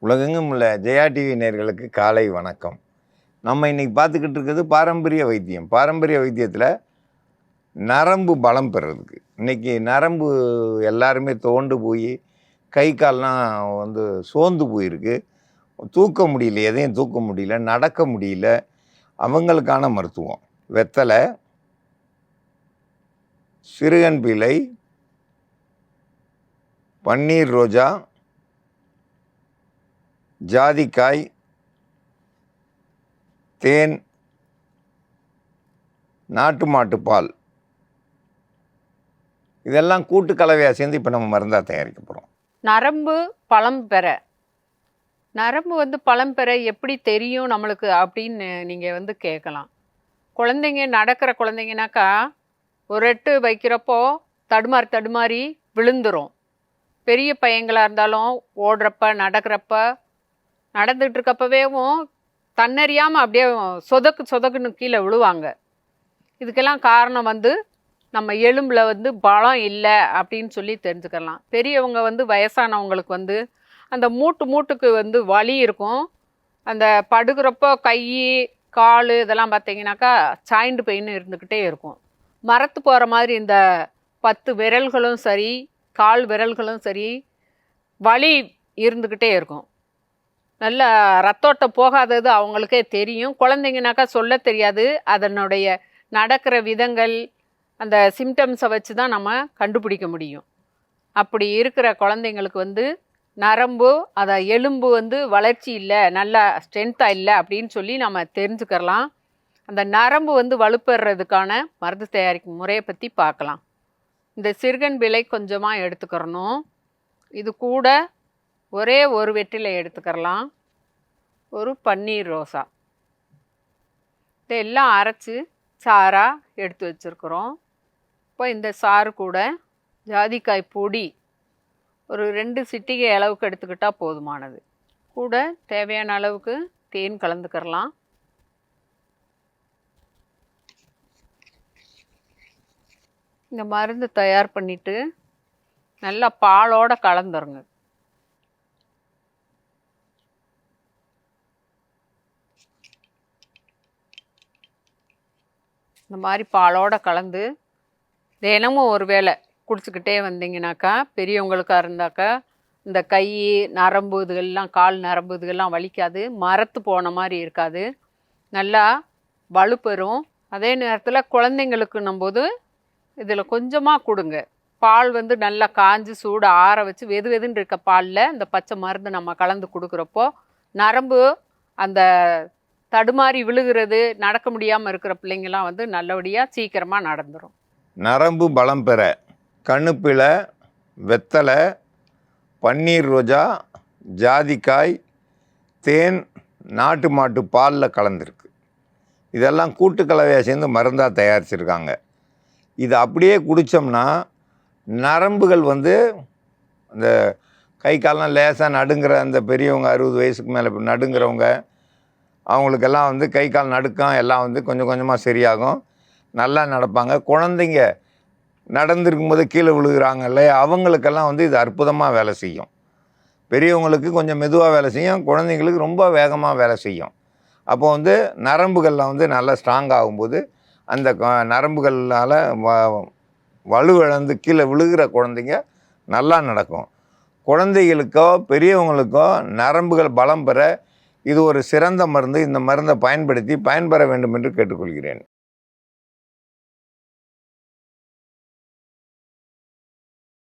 உலகெங்கும் உள்ள ஜெயா டிவி நேர்களுக்கு காலை வணக்கம். நம்ம இன்னைக்கு பார்த்துக்கிட்டு இருக்கிறது பாரம்பரிய வைத்தியம். பாரம்பரிய வைத்தியத்தில் நரம்பு பலம் பெறதுக்கு இன்றைக்கி நரம்பு எல்லாருமே தோண்டு போய் கை கால்லாம் வந்து சோர்ந்து போயிருக்கு. தூக்க முடியல எதையும் தூக்க முடியல நடக்க முடியல. அவங்களுக்கான மருத்துவம். வெத்தலை சிறுகன் பிள்ளை பன்னீர் ரோஜா ஜாதிக்காய் தேன் நாட்டு மாட்டு பால். இதெல்லாம் கூட்டு கலவையாக சேர்ந்து இப்போ நம்ம மருந்தாக தயாரிக்க போகிறோம் நரம்பு பழம் பெற. நரம்பு வந்து பழம் பெற எப்படி தெரியும் நம்மளுக்கு அப்படின்னு நீங்கள் வந்து கேட்கலாம் குழந்தைங்க நடக்கிற குழந்தைங்கனாக்கா ஒரு எட்டு வைக்கிறப்போ தடுமாறி தடுமாறி விழுந்துரும். பெரிய பையங்களாக இருந்தாலும் ஓடுறப்ப நடக்கிறப்ப நடந்துகிட்டு இருக்கப்பவேவும் தன்னறியாமல் அப்படியே சொதக்கு சொதக்குன்னு கீழே விழுவாங்க. இதுக்கெல்லாம் காரணம் வந்து நம்ம எலும்பில் வந்து பலம் இல்லை அப்படின்னு சொல்லி தெரிஞ்சுக்கலாம். பெரியவங்க வந்து வயசானவங்களுக்கு வந்து அந்த மூட்டு மூட்டுக்கு வந்து வலி இருக்கும். அந்த படுக்கிறப்போ கை கால் இதெல்லாம் பார்த்தீங்கன்னாக்கா சாய்ண்டு பெயின் இருந்துக்கிட்டே இருக்கும். மரத்து போகிற மாதிரி இந்த பத்து விரல்களும் சரி கால் விரல்களும் சரி வலி இருந்துக்கிட்டே இருக்கும். நல்ல ரத்தோட்டம் போகாதது அவங்களுக்கே தெரியும். குழந்தைங்கனாக்கா சொல்ல தெரியாது. அதனுடைய நடக்கிற விதங்கள் அந்த சிம்டம்ஸை வச்சு தான் நம்ம கண்டுபிடிக்க முடியும். அப்படி இருக்கிற குழந்தைங்களுக்கு வந்து நரம்பு அதை எலும்பு வந்து வளர்ச்சி இல்லை நல்லா ஸ்ட்ரென்த்தாக இல்லை அப்படின்னு சொல்லி நம்ம தெரிஞ்சுக்கலாம் அந்த நரம்பு வந்து வலுப்பெறதுக்கான மருந்து தயாரிக்கும் முறையை பற்றி பார்க்கலாம். இந்த சிறுகன் விலை கொஞ்சமாக எடுத்துக்கிறணும். இது கூட ஒரே ஒரு வெற்றிலை எடுத்துக்கிறலாம். ஒரு பன்னீர் ரோசா. இதெல்லாம் அரைச்சி சாராக எடுத்து வச்சுருக்குறோம். இப்போ இந்த சாறு கூட ஜாதிக்காய் பொடி ஒரு ரெண்டு சிட்டிகை அளவுக்கு எடுத்துக்கிட்டால் போதுமானது. கூட தேவையான அளவுக்கு தேன் கலந்துக்கிறலாம். இந்த மருந்து தயார் பண்ணிவிட்டு நல்லா பாலோடு கலந்துருங்க. இந்த மாதிரி பாலோடு கலந்து தினமும் ஒரு வேளை குடிச்சிக்கிட்டே வந்தீங்கனாக்கா பெரியவங்களுக்காக இருந்தாக்கா இந்த கை நரம்பு இதுகள்லாம் கால் நரம்பு இதுகள்லாம் வலிக்காது மரத்து போன மாதிரி இருக்காது. நல்லா வலுப்பெறும் அதே நேரத்தில் குழந்தைங்களுக்குன்னும் போது இதில் கொஞ்சமாக கொடுங்க. பால் வந்து நல்லா காஞ்சி சூடு ஆற வச்சு வெது வெதுன்னு இருக்க பாலில் இந்த பச்சை மருந்து நம்ம கலந்து கொடுக்குறப்போ நரம்பு அந்த தடுமாறி விழுகிறது நடக்க முடியாமல் இருக்கிற பிள்ளைங்கள்லாம் வந்து நல்லபடியாக சீக்கிரமாக நடந்துடும் நரம்பு பலம் பெற கணுப்பிலை வெத்தலை பன்னீர் ரோஜா ஜாதிக்காய் தேன் நாட்டு மாட்டு பாலில் கலந்துருக்கு. இதெல்லாம் கூட்டுக்கலவையாக சேர்ந்து மருந்தாக தயாரிச்சிருக்காங்க. இது அப்படியே குடித்தோம்னா நரம்புகள் வந்து இந்த கை கால்லாம் லேசாக நடுங்கிற அந்த பெரியவங்க அறுபது வயசுக்கு மேலே நடுங்கிறவங்க அவங்களுக்கெல்லாம் வந்து கை கால் நடுக்கம் எல்லாம் வந்து கொஞ்சம் கொஞ்சமாக சரியாகும். நல்லா நடப்பாங்க. குழந்தைங்க நடந்திருக்கும் போது கீழே விழுகிறாங்க இல்லையா? அவங்களுக்கெல்லாம் வந்து இது அற்புதமாக வேலை செய்யும். பெரியவங்களுக்கு கொஞ்சம் மெதுவாக வேலை செய்யும். குழந்தைங்களுக்கு ரொம்ப வேகமாக வேலை செய்யும். அப்போ வந்து நரம்புகள்லாம் வந்து நல்லா ஸ்ட்ராங் ஆகும்போது அந்த நரம்புகளால் வ வலுவிழந்து கீழே விழுகிற குழந்தைங்க நல்லா நடக்கும். குழந்தைகளுக்கோ பெரியவங்களுக்கோ நரம்புகள் பலம் பெற இது ஒரு சிறந்த மருந்து இந்த மருந்தை பயன்படுத்தி பயன்பெற வேண்டும் என்று கேட்டுக்கொள்கிறேன்.